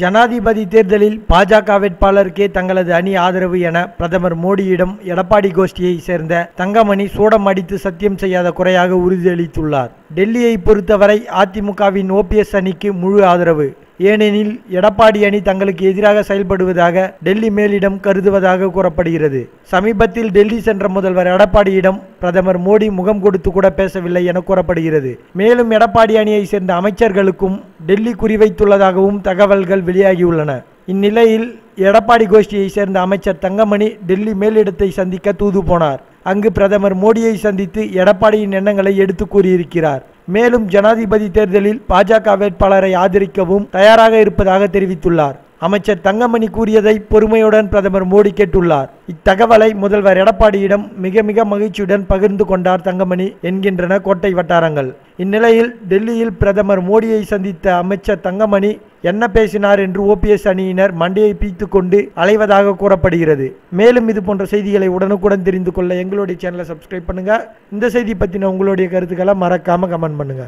ஜனாதிபதி தேர்தலில் பாஜக வேட்பாளருக்கே தங்களது அணி ஆதரவு என பிரதமர் மோடியிடம் எடப்பாடி கோஷ்டியை சேர்ந்த தங்கமணி சூடம் அடித்து சத்தியம் செய்யாத குறையாக உறுதியளித்துள்ளார். டெல்லியை பொறுத்தவரை அதிமுகவின் ஓபிஎஸ் அணிக்கு முழு ஆதரவு. ஏனெனில் எடப்பாடி அணி தங்களுக்கு எதிராக செயல்படுவதாக டெல்லி மேலிடம் கருதுவதாக கூறப்படுகிறது. சமீபத்தில் டெல்லி சென்ற முதல்வர் எடப்பாடியிடம் பிரதமர் மோடி முகம் கொடுத்து கூட பேசவில்லை என கூறப்படுகிறது. மேலும் எடப்பாடி அணியை சேர்ந்த அமைச்சர்களுக்கும் டெல்லி குறிவைத்துள்ளதாகவும் தகவல்கள் வெளியாகியுள்ளன. இந்நிலையில் எடப்பாடி கோஷ்டியை சேர்ந்த அமைச்சர் தங்கமணி டெல்லி மேலிடத்தை சந்திக்க தூது போனார். அங்கு பிரதமர் மோடியை சந்தித்து எடப்பாடியின் எண்ணங்களை எடுத்து கூறியிருக்கிறார். மேலும் ஜனாதிபதி தேர்தலில் பாஜக வேட்பாளரை ஆதரிக்கவும் தயாராக இருப்பதாக தெரிவித்துள்ளார். அமைச்சர் தங்கமணி கூறியதை பொறுமையுடன் பிரதமர் மோடி கேட்டுள்ளார். இத்தகவலை முதல்வர் எடப்பாடியிடம் மிக மிக மகிழ்ச்சியுடன் பகிர்ந்து கொண்டார் தங்கமணி என்கின்றன கோட்டை வட்டாரங்கள். இந்நிலையில் டெல்லியில் பிரதமர் மோடியை சந்தித்த அமைச்சர் தங்கமணி என்ன பேசினார் என்று ஓபிஎஸ் அணியினர் மண்டையை பீத்து கொண்டு அலைவதாக கூறப்படுகிறது. மேலும் இது போன்ற செய்திகளை உடனுக்குடன் தெரிந்து கொள்ள எங்களுடைய சேனலை சப்ஸ்கிரைப் பண்ணுங்க. இந்த செய்தி பற்றின உங்களுடைய கருத்துக்களை மறக்காம கமெண்ட் பண்ணுங்க.